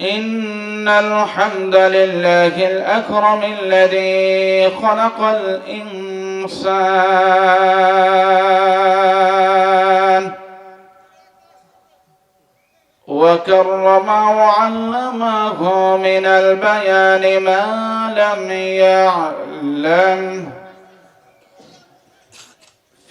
إن الحمد لله الأكرم الذي خلق الإنسان وكرم وعلمه من البيان ما لم يعلم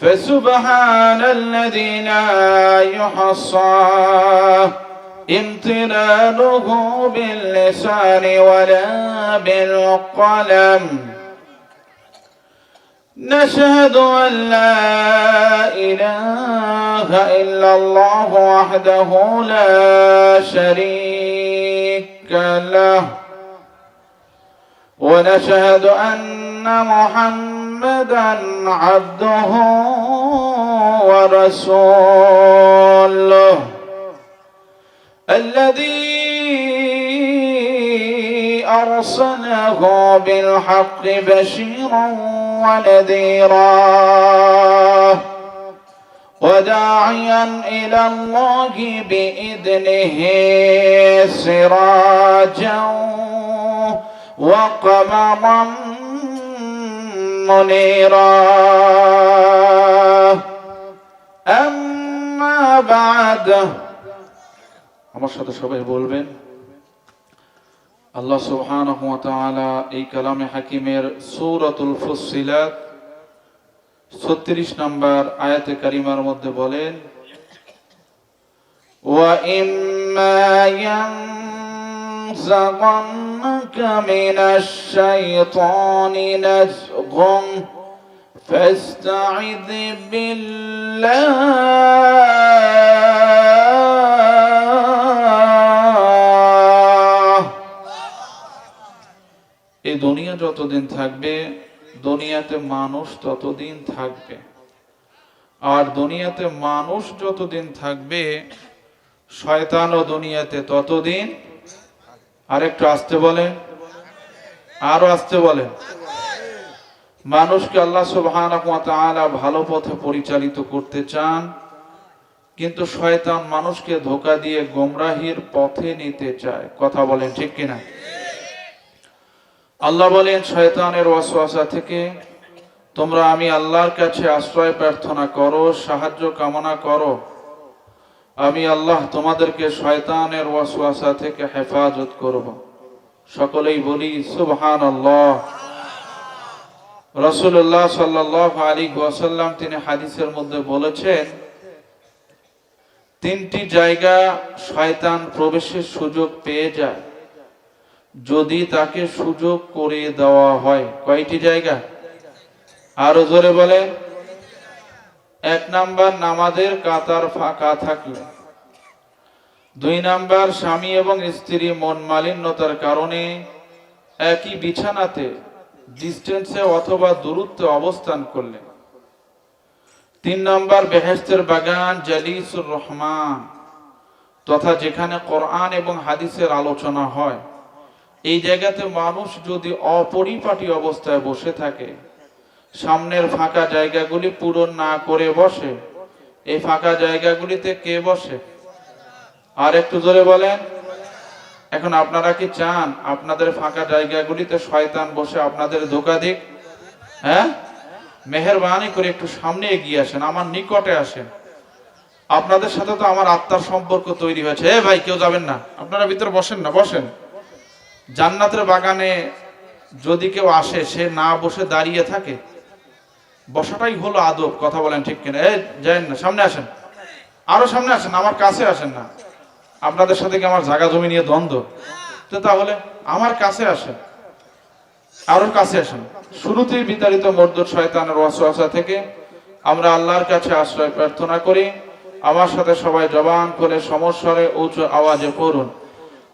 فسبحان الذي لا يحصى امتنانه باللسان ولا بالقلم. نشهد أن لا إله إلا الله وحده لا شريك له. ونشهد أن محمدا عبده ورسوله. الذي أرسله بالحق بشيرا ونذيرا وداعيا إلى الله بإذنه سراجا وقمرا منيرا. أما بعد আমার সাথে সবাই বলবেন আল্লাহ সুবহানাহু ওয়া তাআলা এই কালামে হাকিমের সূরাতুল ফুসসিলাত 36 নম্বর আয়াতে কারিমার মধ্যে বলেন ওয়া ইম্মা ইয়ানজাগান্নাকা মিনাশ শাইতানি নাজগুন فاستعذ بالله দুনিয়া যতদিন থাকবে, দুনিয়াতে মানুষ ততদিন থাকবে। আর দুনিয়াতে মানুষ যতদিন থাকবে শয়তানও দুনিয়াতে ততদিন আরেকটু আসতে বলেন। আরও আসতে বলেন। মানুষকে আল্লাহ সুবহানাহু ওয়া ভালো পথে পরিচালিত করতে চান, কিন্তু শয়তান মানুষকে ধোকা দিয়ে গোমরাহির পথে নিতে চায়। কথা বলেন ঠিক কিনা? আল্লাহ বলেন, শয়তানের ওয়াসওয়াসা থেকে তোমরা আমি আল্লাহর কাছে আশ্রয় প্রার্থনা করো, সাহায্য কামনা করো। আমি আল্লাহ তোমাদেরকে শয়তানের ওয়াসওয়াসা থেকে হেফাজত করব। সকলেই বলি সুবহান আল্লাহ রসুল্লাহ সাল্লাহ আলী ওয়াসাল্লাম তিনি হাদিসের মধ্যে বলেছেন, তিনটি জায়গা শয়তান প্রবেশের সুযোগ পেয়ে যায়। যদি তাকে সুযোগ করে দেওয়া হয়, কয়টি জায়গা? আরও জোরে বলে, এক নাম্বার নামাজের কাতার ফাঁকা থাকলে, দুই নাম্বার স্বামী এবং স্ত্রী মন মালিন্যতার কারণে একই বিছানাতে ডিস্টেন্সে অথবা দূরত্বে অবস্থান করলে, তিন নম্বর বেহেস্তের বাগান জালিসুর রহমান, তথা যেখানে কোরআন এবং হাদিসের আলোচনা হয়। এই জায়গাতে মানুষ যদি অপরিপাটি অবস্থায় বসে থাকে, সামনের ফাঁকা জায়গাগুলি পূরণ না করে বসে, এই ফাঁকা জায়গাগুলিতে কে বসে? আর একটু জোরে বলেন। এখন আপনারা কি চান আপনাদের ফাঁকা জায়গাগুলিতে শয়তান বসে আপনাদের ধোকা দিক? হ্যাঁ? মেহরবানি করে একটু সামনে এগিয়ে আসেন, আমার নিকটে আসেন। আপনাদের সাথে তো আমার আত্মার সম্পর্ক তৈরি হয়েছে। এ ভাই, কেউ যাবেন না? আপনারা ভিতরে বসেন না, বসেন। জান্নাতের বাগানে যদি কেউ আসে, সে না বসে দাঁড়িয়ে থাকে? বসাটাই হলো আদব, কথা বলেন ঠিক কিনা? এ যাই না, সামনে আসেন। আরও সামনে আসেন, আমার কাছে আসেন না। আপনাদের সাথে কি আমার জায়গা জমি নিয়ে দ্বন্দ্ব? তো তাহলে আমার কাছে আসেন। আরও কাছে আসেন। শুরুতেই বিতাড়িত মর্দর শয়তানের ওয়াসওয়াসা থেকে আমরা আল্লাহর কাছে আশ্রয় প্রার্থনা করি। আমার সাথে সবাই জবান করে সমস্বরে উঁচু আওয়াজে পড়ুন।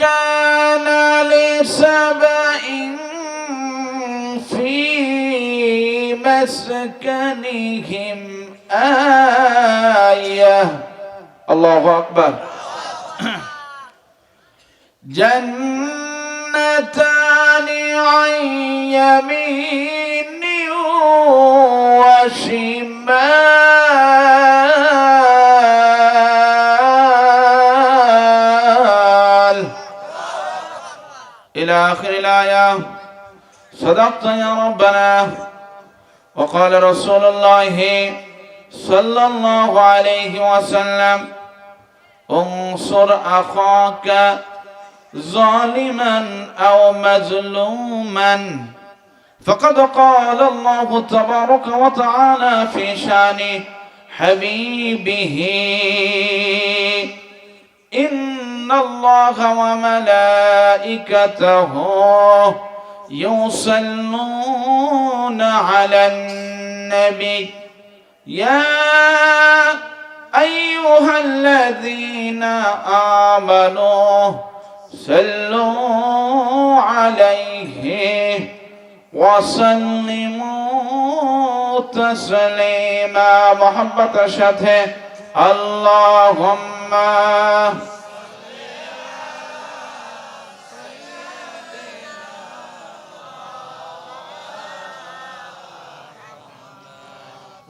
كان لسبإ في مسكنهم آية. الله أكبر. جنتان عن يمين وشمال. إلى آخر الآية. صدقت يا ربنا. وقال رسول الله صلى الله عليه وسلم انصر أخاك ظالما أو مظلوما. فقد قال الله تبارك وتعالى في شأن حبيبه إن الله وملائكته يصلون على النبي يا أيها الذين آمنوا صلوا عليه وسلموا تسليما محبة شته اللهم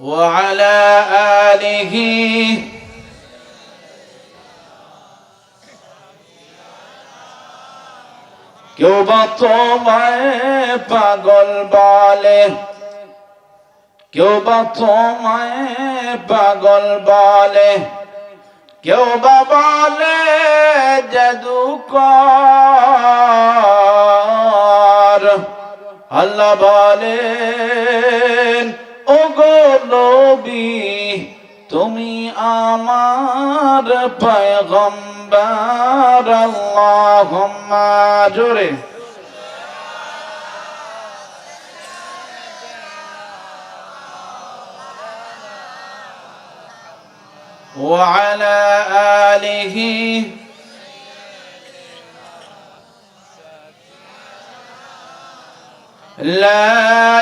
وعلى آله কেউ বা তোমায় পাগল বলে কেউ বা তোমায় পাগল বলে কেউ বা বলে জাদুকর আল্লাহ বলেন ও গো নবী তুমি আমার পয়গম্বর আল্লাহুম্মা জোরে وعلى آله لا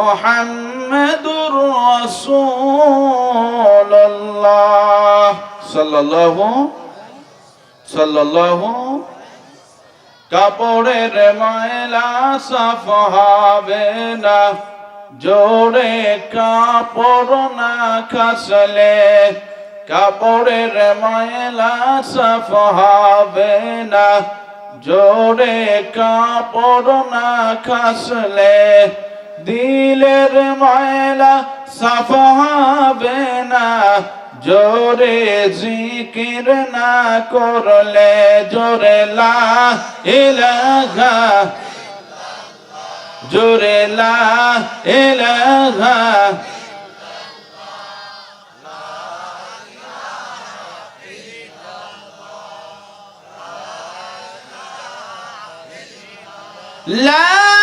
মুহাম্মাদুর রাসূলুল্লাহ। সাল্লাল্লাহু সাল্লাল্লাহু। কাপড়ের ময়লা সাফ হবে না। জোরে কাপড় না খাসলে কাপড়ের ময়লা সাফ হবে না। জোরে কাপড় না খাসলে দিলের ময়লা সাফ হবে না, জোরে জিকির না করলে জোরে লা ইলাহা জোরে লা ইলাহা লা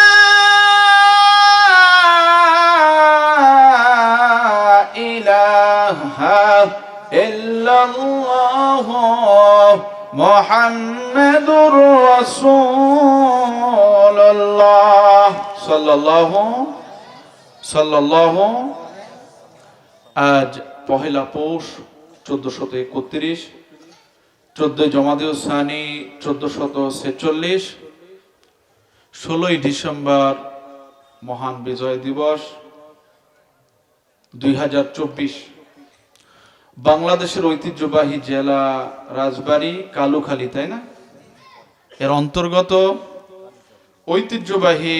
মুহাম্মাদুর রাসূলুল্লাহ। সাল্লাল্লাহু সাল্লাল্লাহু। আজ পহেলা পৌষ চোদ্দশত একত্রিশ, চোদ্দই জমাদিউ সানি চোদ্দশত ছেচল্লিশ, ষোলোই ডিসেম্বর মহান বিজয় দিবস, দুই হাজার চব্বিশ বাংলাদেশের ঐতিহ্যবাহী জেলা রাজবাড়ী কালুখালী, তাই না? এর অন্তর্গত ঐতিহ্যবাহী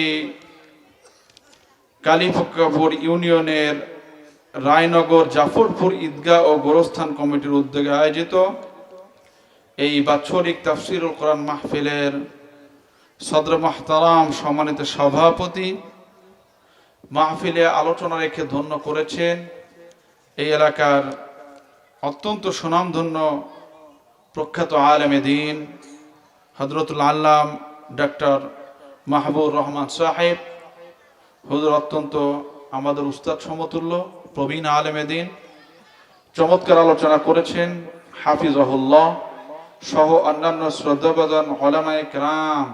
কালীপক্কাপুর ইউনিয়নের রায়নগর জাফরপুর ঈদগাহ ও গোরস্থান কমিটির উদ্যোগে আয়োজিত এই বাৎসরিক তাফসিরুল কোরআন মাহফিলের সদর মাহতারাম সম্মানিত সভাপতি মাহফিলে আলোচনা রেখে ধন্য করেছেন এই এলাকার অত্যন্ত সুনামধন্য প্রখ্যাত আলেমে দিন হজরতুল আল্লাম ডক্টর মাহবুর রহমান সাহেব। হুজুর অত্যন্ত আমাদের উস্তাদ সমতুল্য, প্রবীণ আলেমে দিন। চমৎকার আলোচনা করেছেন হাফিজ হাফিজহুল্লাহ সহ অন্যান্য শ্রদ্ধাবাদন ওলামায়ে কেরাম।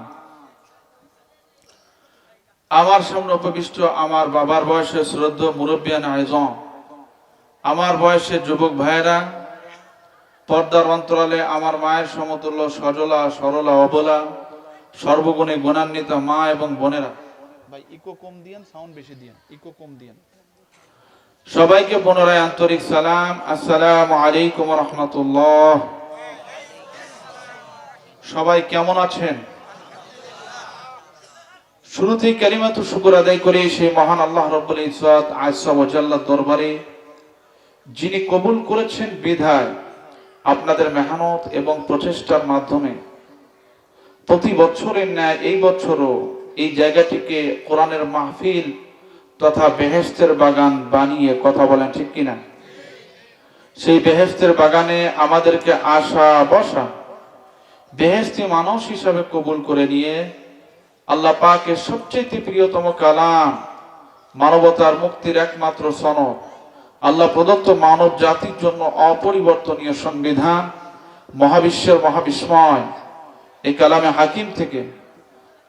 আমার সামনে উপবিষ্ট আমার বাবার বয়সে শ্রদ্ধ মুরব্বিয়ান আয়োজন। আমার বয়সে যুবক ভাইয়েরা পর্দার অন্তরালে আমার মায়ের সমতুল্য সজলা সরলা অবলা সর্বগুণে গুণান্বিত মা এবং বোনেরা। ভাই ইকো কম দিয়েন সাউন্ড বেশি দিয়েন ইকো কম দিয়েন। সবাইকে পুনরায় আন্তরিক সালাম। আসসালামু আলাইকুম রহমতুল্লাহ। সবাই কেমন আছেন? শুরুতেই কালিমাতু শুকুর আদায় করে সেই মহান আল্লাহ রব্বুল ইজ্জত আয়সা ওয়াজাল্লাহ দরবারে। যিনি কবুল করেছেন বিধায় আপনাদের মেহনত এবং প্রচেষ্টার মাধ্যমে। প্রতি বছরের ন্যায় এই বছরও এই জায়গাটিকে কোরআনের মাহফিল তথা বেহেস্তের বাগান বানিয়ে কথা বলেন ঠিক কিনা? সেই বেহেস্তের বাগানে আমাদেরকে আসা বসা বেহেস্তি মানুষ হিসাবে কবুল করে নিয়ে আল্লাহ পাকের সবচেয়ে প্রিয়তম কালাম মানবতার মুক্তির একমাত্র সনদ আল্লাহ প্রদত্ত মানব জাতির জন্য অপরিবর্তনীয় সংবিধান, মহাবিশ্বের মহাবিস্ময়। এই কালামে হাকিম থেকে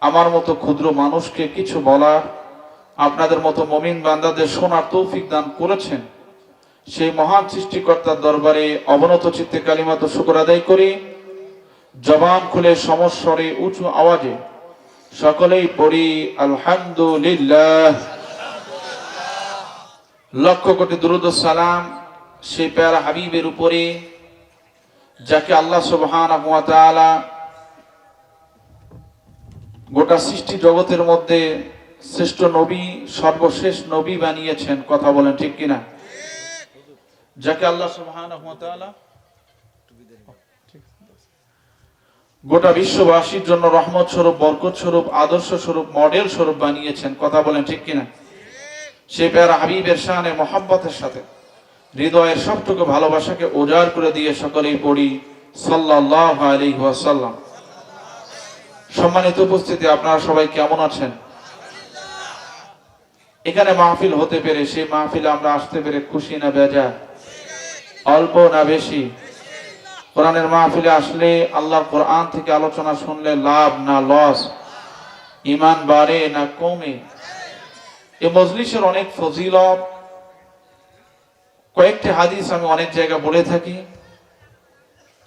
আমার মতো ক্ষুদ্র মানুষকে কিছু বলার, আপনাদের মতো মমিন বান্দাদের শোনার তৌফিক দান করেছেন। সেই মহান সৃষ্টিকর্তার দরবারে অবনত চিত্তে কালিমাত শুকর আদায় করি। জবান খুলে সমস্বরে উঁচু আওয়াজে সকলেই পড়ি, আলহামদুলিল্লাহ। লক্ষ কোটি দুরুদ সালাম সেই প্যারা হাবিবের উপরে, যাকে আল্লাহ সুবহানাহু ওয়া গোটা সৃষ্টি জগতের মধ্যে শ্রেষ্ঠ নবী, সর্বশেষ নবী বানিয়েছেন। কথা বলেন ঠিক কিনা? যাকে আল্লাহ সুবহানাহু ওয়া গোটা বিশ্ববাসীর জন্য রহমত স্বরূপ, বরকত স্বরূপ, আদর্শ স্বরূপ, মডেল স্বরূপ বানিয়েছেন। কথা বলেন ঠিক কিনা? সে প্যারা হাবিবের শানে মোহাব্বতের সাথে, হৃদয়ের সবটুকু ভালোবাসাকে উজাড় করে দিয়ে সকলেই পড়ি আলাইহি ওয়াসাল্লাম। সম্মানিত উপস্থিতি, আপনারা সবাই কেমন আছেন? এখানে মাহফিল হতে পেরে, সেই মাহফিলে আমরা আসতে পেরে খুশি না বেজা অল্প না বেশি? কোরআনের মাহফিলে আসলে আল্লাহ কোরআন থেকে আলোচনা শুনলে লাভ না লস? ইমান বাড়ে না কমে? এই মজলিসের অনেক ফজিলত কয়েকটি হাদিস আমি অনেক জায়গা বলে থাকি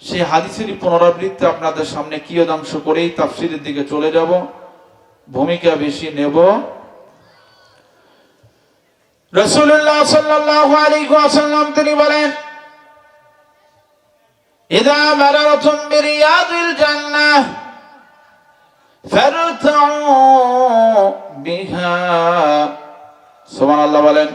সেই হাদিসেরই পুনরাবৃত্তি আপনাদের সামনে কিয়দাংশ করেই তাফসিরের দিকে চলে যাব ভূমিকা বেশি নেব রসুল্লাহ সাল্লাল্লাহু আলাইহি ওয়াসাল্লাম তিনি বলেন إذا مررتم برياض الجنة فارتعوا বলেন।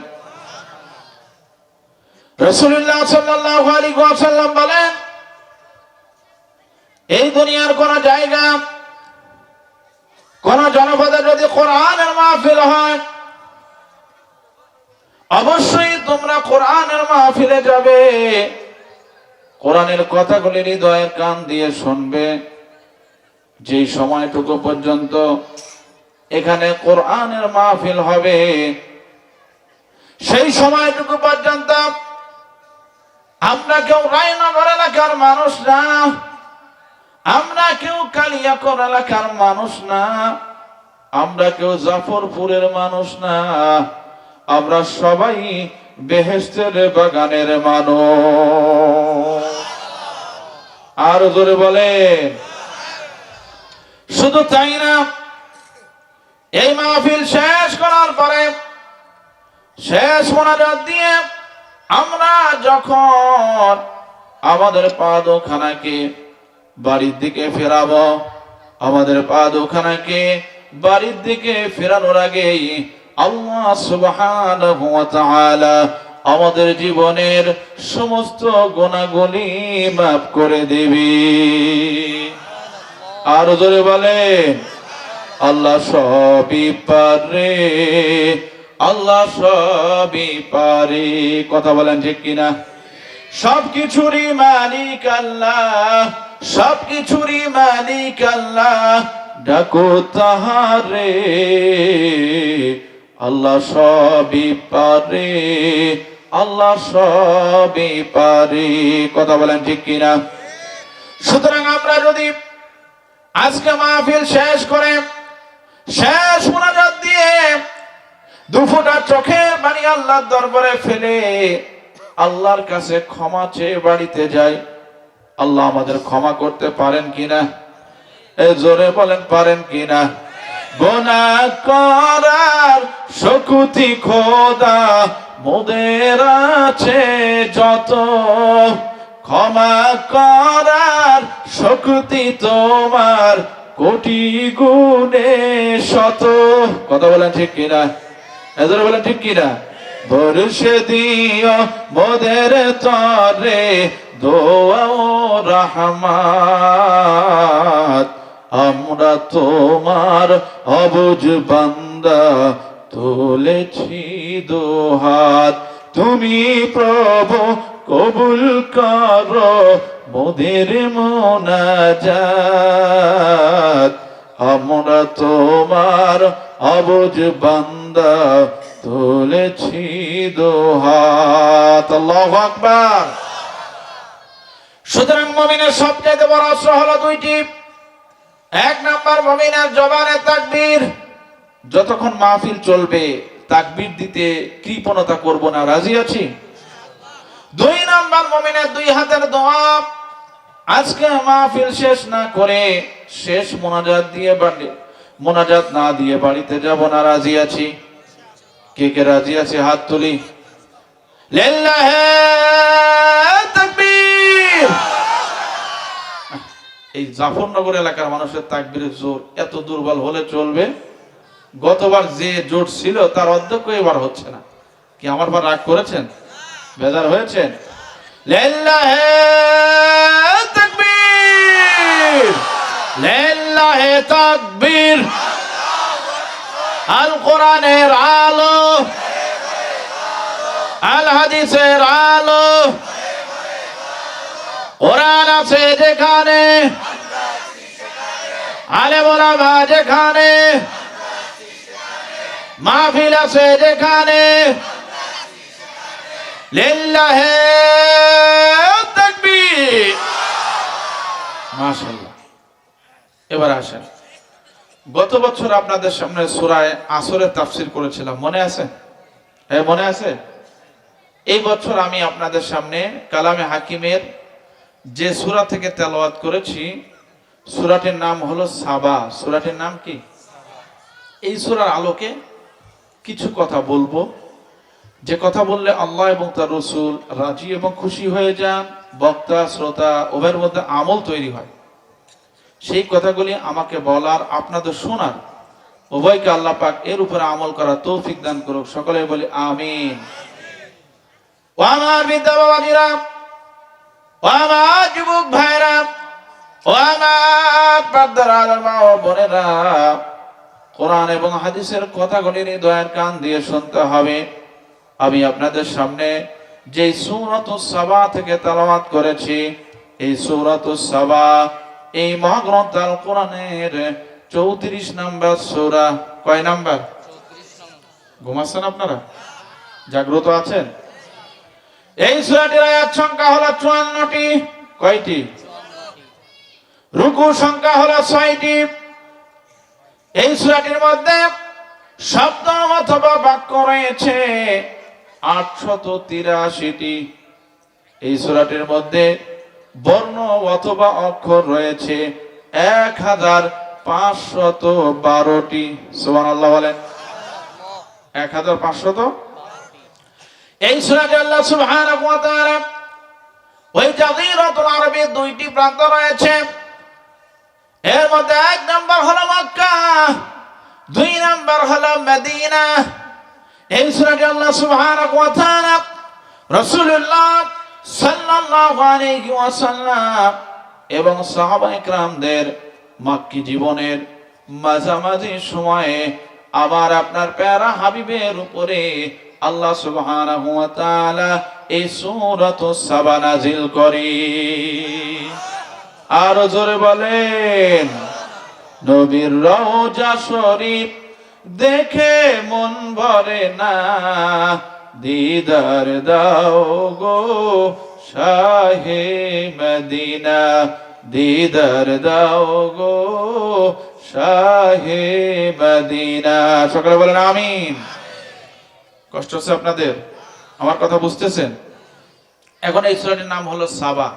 এই দুনিয়ার কোন জায়গা, কোন যদি কোরআনের মাহফিল হয়, অবশ্যই তোমরা কোরআনের মাহফিলে যাবে। কোরআনের কথাগুলি হৃদয়ের কান দিয়ে শুনবে। যে সময়টুকু পর্যন্ত এখানে কোরআনের মাহফিল হবে। সেই সময়টুকু পর্যন্ত আমরা কেউ রায়নগর এলাকার মানুষ না। আমরা কেউ কালিয়াকর এলাকার মানুষ না। আমরা কেউ জাফরপুরের মানুষ না। আমরা সবাই বেহেস্তের বাগানের মানুষ। আর জোরে বলে শুধু তাই না এই মাহফিল শেষ করার পরে, শেষ মোনাজাত দিয়ে আমরা যখন আমাদের পাদখানাকে বাড়ির দিকে ফেরাবো, আমাদের পাদখানাকে বাড়ির দিকে ফেরানোর আগেই আল্লাহ সুবহানাহু ওয়া তাআলা আমাদের জীবনের সমস্ত গোনাগুলি মাফ করে দিবি। আর জোরে বলেন আল্লাহ সবই পারে, আল্লাহ সবই পারে। কথা বলেন ঠিক কিনা? সব কিছুরই মালিক আল্লাহ সব কিছুরই মালিক আল্লাহ। ডাকো তাহারে, আল্লাহ সবই পারে, আল্লাহ সবই পারে। কথা বলেন ঠিক কিনা? সুতরাং আমরা যদি আজকে মাহফিল শেষ করে শেষ মোনাজাত দিয়ে দুফোটা চোখের পানি আল্লাহর দরবারে ফেলে আল্লাহর কাছে ক্ষমা চেয়ে বাড়িতে যাই আল্লাহ আমাদের ক্ষমা করতে পারেন কিনা? এ জোরে বলেন, পারেন কিনা? গোনা করার শকুতি খোদা মোদের আছে যত। ক্ষমা করার শক্তি তোমার কোটি গুণে শত। কথা বলেন ঠিক কিনা? এদের বলেন ঠিক কিনা? বর্ষে দিও মোদের তরে দোয়া ও রহমাত। আমরা তোমার অবুজ বান্দা তুলেছি দোহাত। তুমি প্রভু কবুল করো মোদের মোনাজাত। আমরা তোমার অবুজ বান্দা, তুলেছি দোহাত আকবার। সুতরাং মমিনের সবচেয়ে বড় অস্ত্র হলো দুইটি। এক নাম্বার মমিনের জবানে তাকবীর। যতক্ষণ মাহফিল চলবে, তাকবীর দিতে কৃপণতা করব না, রাজি আছি? দুই নাম্বার মমিনের দুই হাতের দোয়া। আজকে মাহফিল শেষ না করে শেষ মোনাজাত দিয়ে বাড়ি মোনাজাত না দিয়ে বাড়িতে যাব না, রাজি আছি? কে কে রাজি আছে? হাত তুলি। তাকবীর। এই জাফরনগর এলাকার মানুষের তাকবীরের জোর এত দুর্বল হলে চলবে? গতবার যে জোর ছিল তার অধ্যক্ষ এবার হচ্ছে না। কি আমার পর রাগ করেছেন? বেজার হয়েছেন? লিল্লাহে তাকবীর লিল্লাহে আল কোরআনের আলো। আল হাদিসের আলো। কোরআন আছে যেখানে। আলে যেখানে। মাহফিল আছে যেখানে। লিল্লাহে এবার আসেন। গত বছর আপনাদের সামনে সূরায় আসরের তাফসীর করেছিলাম। মনে আছে? হ্যাঁ মনে আছে? এই বছর আমি আপনাদের সামনে কালামে হাকিমের যে সুরা থেকে তেলাওয়াত করেছি, সুরাটির নাম হলো সাবা। সুরাটির নাম কি? এই সূরার আলোকে কিছু কথা বলব। যে কথা বললে আল্লাহ এবং তার রসুল রাজি এবং খুশি হয়ে যান, বক্তা, শ্রোতা, উভয়ের মধ্যে আমল তৈরি হয়। সেই কথাগুলি আমাকে বলার, আপনাদের শোনার। উভয়কে আল্লাহ পাক এর উপরে আমল করা তৌফিক দান করুক। সকলে বলি আমিন। কোরআন এবং হাদিসের কথাগুলি হৃদয়ের কান দিয়ে শুনতে হবে। আমি আপনাদের সামনে যে সূরাত সাবা থেকে তেলাওয়াত করেছি, এই সূরাত সাবা এই মহাগ্রন্থ আল কোরআনের চৌত্রিশ নাম্বার সূরা। কয় নাম্বার? ঘুমাচ্ছেন আপনারা? জাগ্রত আছেন? এই সুরাটির আয়াত সংখ্যা হলো চুয়ান্নটি। কয়টি? রুকু সংখ্যা হলো ছয়টি। এই সুরাটির মধ্যে শব্দ অথবা বাক্য রয়েছে আটশত তিরাশিটি। এই সুরাটির মধ্যে বর্ণ অথবা অক্ষর রয়েছে এক হাজার পাঁচশত বারোটি। সুবান আল্লাহ বলেন। এক হাজার পাঁচশত? এই সূরাটি আল্লাহ ওয়া ওই দুইটি প্রান্ত রয়েছে। এর মধ্যে এক নম্বর হলো মক্কা, দুই নম্বর হলো মদিনা। এই সূরাটি আল্লাহ এবং সাহাবা একরামদের মাক্কি জীবনের মাঝামাঝি সময়ে আবার আপনার প্যারা হাবিবের উপরে আল্লাহ তাআলা এই সূরাত সাবা নাজিল করে। আর জোরে বলেন, নবীর রওজা শরীফ দেখে মন ভরে না। দিদার দাও গো শাহে মদিনা। দিদার দাও গো শাহে মদিনা। সকালে বলেন আমিন। কষ্ট হচ্ছে আপনাদের? আমার কথা বুঝতেছেন? এখন এই সুরাটির নাম হলো সাবা।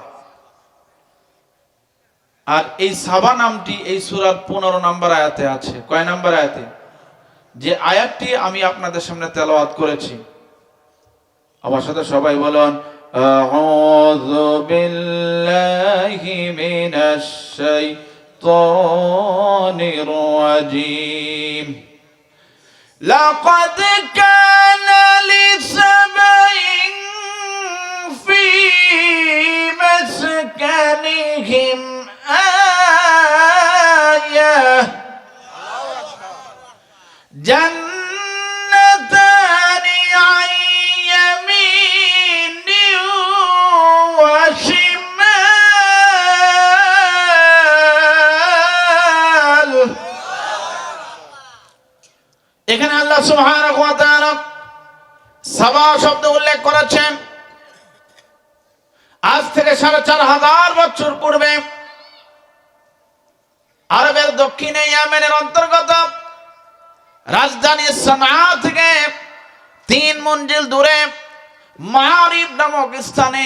আর এই সাবা নামটি এই সুরার পনেরো নাম্বার আয়াতে আছে। কয় নম্বর আয়াতে? যে আয়াতটি আমি আপনাদের সামনে তেলাওয়াত করেছি। আমার সাথে সবাই বলুন আউযু বিল্লাহি মিনাশ শাইতানির রাজিম لقد كان لسبع في مسكنهم দক্ষিণে ইয়ামেনের অন্তর্গত রাজধানী সানা থেকে তিন মঞ্জিল দূরে মারিব নামক স্থানে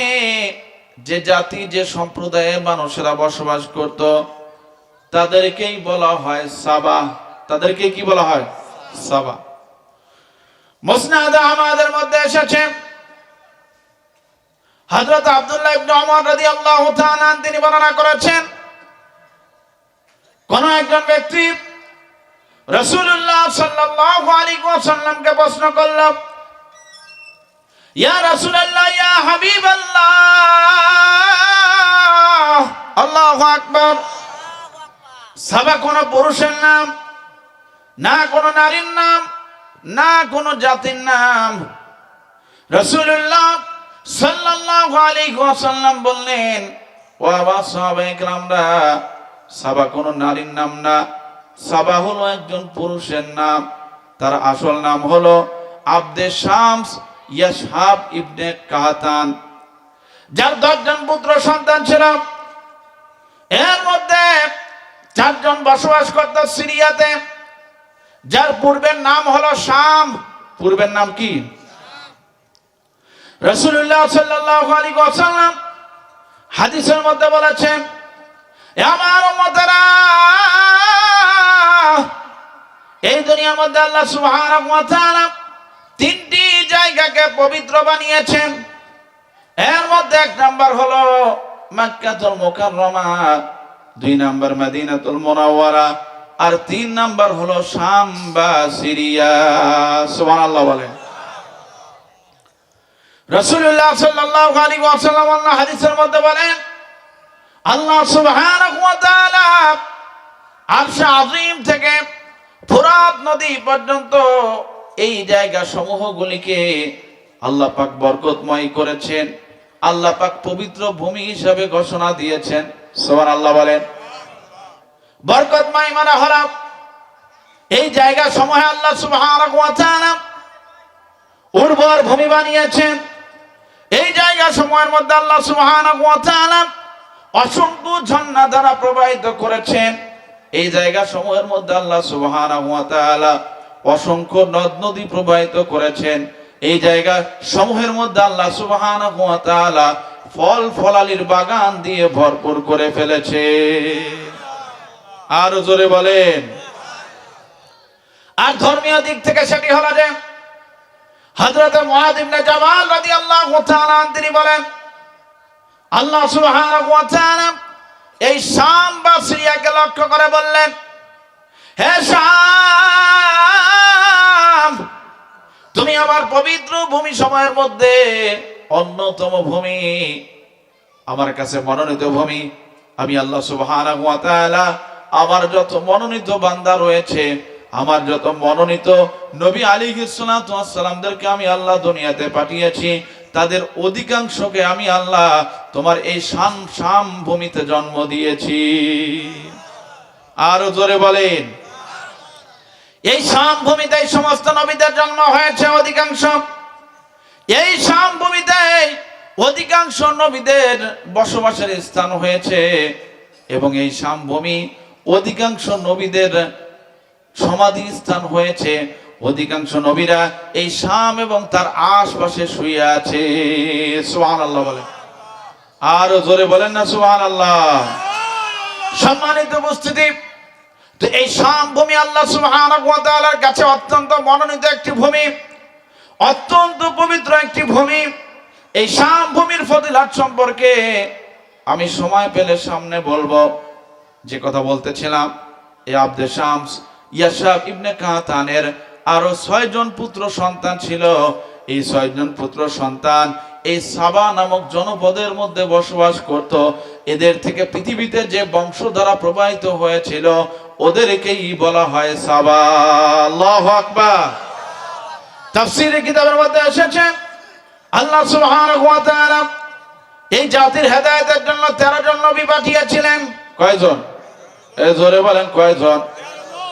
যে জাতি, যে সম্প্রদায়ের মানুষেরা বসবাস করত, তাদেরকেই বলা হয় সাবা। তাদেরকে কি বলা হয়? সাবা। মুসনাদ আমাদের মধ্যে এসেছে। হযরত আব্দুল্লাহ ইবনে ওমর রাদিয়াল্লাহু তাআলা তিনি বর্ণনা করেছেন কোন একজন ব্যক্তি রাসূলুল্লাহ সাল্লাল্লাহু আলাইহি ওয়াসাল্লামকে প্রশ্ন করল, ইয়া রাসূলুল্লাহ, ইয়া হাবিবাল্লাহ, আল্লাহু আকবার। সাবা কোন পুরুষের নাম, না কোন নারীর নাম, না কোন জাতির নাম। রসুল্লাহ সাল্লাল্লাহু আলাইহি ওয়াসাল্লাম বললেন, ও আবার সাহাবায়ে কেরামরা সাবা কোন নারীর নাম না। সাবা হলো একজন পুরুষের নাম। তার আসল নাম হলো আব্দে শামস ইয়াসহাব ইবনে কাহাতান যার দশজন পুত্র সন্তান ছিল। এর মধ্যে চারজন বসবাস করত সিরিয়াতে। যার পূর্বের নাম হলো শাম। পূর্বের নাম কি? রসুল্লাহ আলাইহি ওয়াসাল্লাম। হাদিসের মধ্যে বলেছেন "এ আমার উম্মতেরা, এই দুনিয়ার মধ্যে আল্লাহ সুবহানাহু তিনটি জায়গাকে পবিত্র বানিয়েছেন। এর মধ্যে এক নাম্বার হলো মক্কাতুল মুকাররমা, দুই নাম্বার মদিনাতুল মুনাওয়ারা, আর তিন নাম্বার হলো শাম বা সিরিয়া। সুবহানাল্লাহ বলেন। রাসূলুল্লাহ সাল্লাল্লাহু আলাইহি ওয়াসাল্লাম হাদিসের মধ্যে বলেন আল্লাহ সুবহানাহু ওয়া তাআলা থেকে ফুরাত নদী পর্যন্ত এই জায়গা সমূহগুলিকে আল্লাহ পাক বরকতময় করেছেন, আল্লাহ পাক পবিত্র ভূমি হিসাবে ঘোষণা দিয়েছেন। সুবহানাল্লাহ বলেন, বরকতময় মানে হরাম এই জায়গা সমূহে আল্লাহ সুবহানাহু উর্বর ভূমি বানিয়েছেন। এই জায়গা সময়ের মধ্যে আল্লাহ সুবহানাহু অসংখ্য ঝর্ণা দ্বারা প্রবাহিত করেছেন। এই জায়গা সময়ের মধ্যে আল্লাহ তাআলা অসংখ্য নদ নদী প্রবাহিত করেছেন। এই জায়গা সমূহের মধ্যে আল্লাহ তাআলা ফল ফলালির বাগান দিয়ে ভরপুর করে ফেলেছে। আর জোরে বলেন। আর ধর্মীয় দিক থেকে সেটি হলো যে হযরত মুআয ইবনে জামাল রাদিয়াল্লাহু তাআলা তিনি বলেন আল্লাহ এই শাম বা সিরিয়াকে লক্ষ্য করে বললেন, হে শাম তুমি আমার পবিত্র ভূমি সময়ের মধ্যে অন্যতম ভূমি, আমার কাছে মনোনীত ভূমি। আমি আল্লাহ সুবহানাহু আমার যত মনোনীত বান্দা রয়েছে, আমার যত মনোনীত নবী ওয়াস সালামদেরকে আমি আল্লাহ দুনিয়াতে পাঠিয়েছি। তাদের অধিকাংশকে আমি আল্লাহ তোমার এই শাম শাম ভূমিতে জন্ম দিয়েছি। আরও জোরে বলেন। এই শাম ভূমিতে সমস্ত নবীদের জন্ম হয়েছে অধিকাংশ। এই শাম ভূমিতে অধিকাংশ নবীদের বসবাসের স্থান হয়েছে এবং এই শাম ভূমি অধিকাংশ নবীদের সমাধি স্থান হয়েছে। অধিকাংশ নবীরা এই শাম এবং তার আশপাশে শুয়ে আছে। সুহান আল্লাহ বলে আরও জোরে বলেন না সুহান আল্লাহ সম্মানিত উপস্থিতি এই শাম ভূমি আল্লাহ ওয়া কাছে অত্যন্ত মনোনীত একটি ভূমি, অত্যন্ত পবিত্র একটি ভূমি। এই শাম ভূমির ফজিলাত সম্পর্কে আমি সময় পেলে সামনে বলব। যে কথা বলতেছিলাম এই আব্দে শামস ইয়াসাব ইবনে কাতানের আরও ছয়জন পুত্র সন্তান ছিল। এই ছয়জন পুত্র সন্তান এই সাবা নামক জনপদের মধ্যে বসবাস করত। এদের থেকে পৃথিবীতে যে বংশ দ্বারা প্রবাহিত হয়েছিল, ওদেরকেই বলা হয় সাবা। আল্লাহু আকবার। তাফসীরে কিতাবের মধ্যে এসেছে, আল্লাহ সুবহানাহু ওয়া তাআলা এই জাতির হেদায়েতের জন্য 13 জন নবী পাঠিয়েছিলেন। কয়জন? এ জোরে বলেন কয়জন?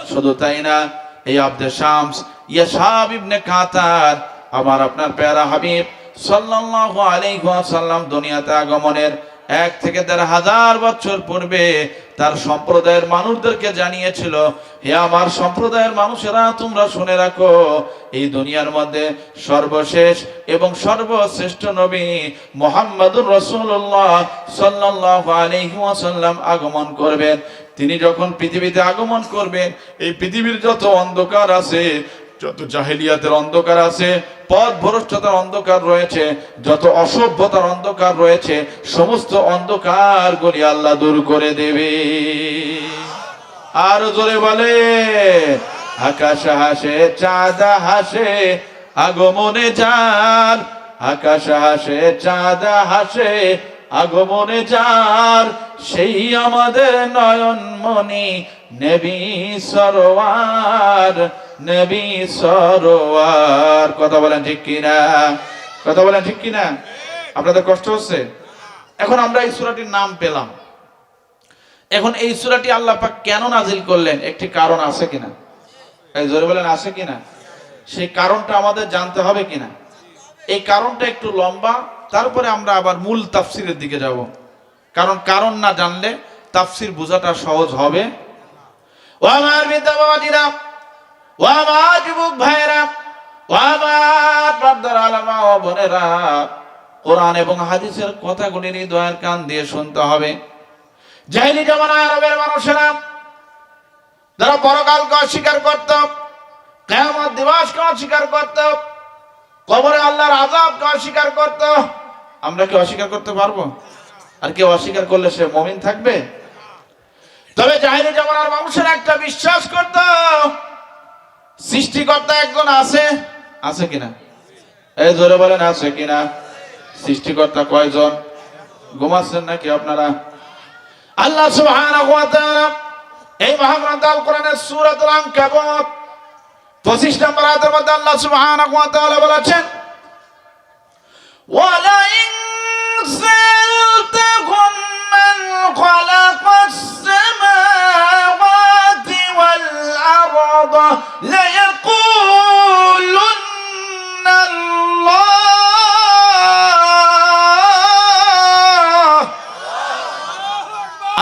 শুধু তাই না এই আব্দে শামস, ইয়াসাব ইবনে কাতার, আমার আপনার প্যারা হাবিব, সাল্লাল্লাহু আলাইহি ওয়াসাল্লাম দুনিয়াতে আগমনের এক থেকে দেড় হাজার বছর পূর্বে তার সম্প্রদায়ের মানুষদেরকে জানিয়েছিল, হে আমার সম্প্রদায়ের মানুষেরা, তোমরা শুনে রাখো, এই দুনিয়ার মধ্যে সর্বশেষ এবং সর্বশ্রেষ্ঠ নবী মোহাম্মদুর রসুল্লাহ সাল্লাল্লাহু আলাইহি ওয়াসাল্লাম আগমন করবেন। তিনি যখন পৃথিবীতে আগমন করবেন, এই পৃথিবীর যত অন্ধকার আছে যত জাহেলিয়াতের অন্ধকার আছে, পথ ভ্রষ্টতার অন্ধকার রয়েছে, যত অসভ্যতার অন্ধকার রয়েছে, সমস্ত অন্ধকার গুলি আল্লাহ দূর করে দেবে। আর জোরে বলে, আকাশ হাসে, চাঁদ হাসে, আগমনে যার, আকাশ হাসে, চাঁদ হাসে, আগমনে যার, সেই আমাদের নয়ন মনি নেবি সরোয়ার। নেবি সরোয়ার। কথা বলেন ঠিক কিনা? কথা বলেন ঠিক কিনা? আপনাদের কষ্ট হচ্ছে? এখন আমরা এই সুরাটির নাম পেলাম। এখন এই সূরাটি আল্লাহ পাক কেন নাজিল করলেন? একটি কারণ আছে কিনা? এই জোরে বলেন, আছে কিনা? সেই কারণটা আমাদের জানতে হবে কিনা? এই কারণটা একটু লম্বা, তারপরে আমরা আবার মূল তাফসিরের দিকে যাব। কারণ কারণ না জানলে তাফসির বোঝাটা সহজ হবে। ও আমার বিদ্যাবাদীরা ও আমার যুবক ভাইয়েরা ও আমার পর্দার আলামা কোরআন এবং হাদিসের কথাগুলি হৃদয়ের কান দিয়ে শুনতে হবে। জাহিলি জামানায় আরবের মানুষেরা, যারা পরকালকে অস্বীকার করত কেমন দিবসকে অস্বীকার করত, কবরে আল্লাহর আজাবকে অস্বীকার করত, আমরা কি অস্বীকার করতে পারব? আর কেউ অস্বীকার করলে সে মমিন থাকবে? তবে জাহিলি জামানার মানুষের একটা বিশ্বাস করত সৃষ্টিকর্তা একজন আছে? আছে কিনা? এই জোরে বলেন, আছে কিনা? সৃষ্টিকর্তা কয়জন? ঘুমাচ্ছেন নাকি আপনারা? আল্লাহ সুবহানাহু এই মহাগ্রন্থ আল কোরআনের সূরাতুল আনকাবুত 25 নম্বর মধ্যে আল্লাহ সুবহানাহু বলেছেন ওয়াল আরদা লায়াকুলুন্না আল্লাহ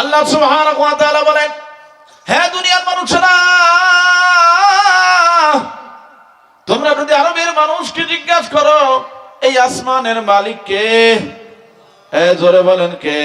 আল্লাহ সুবহানাহু ওয়া তাআলা বলেন, হে দুনিয়ার মানুষেরা, তোমরা যদি আরবের মানুষকে জিজ্ঞাসা করো, এই আসমানের মালিক কে জোরে বলেন কে?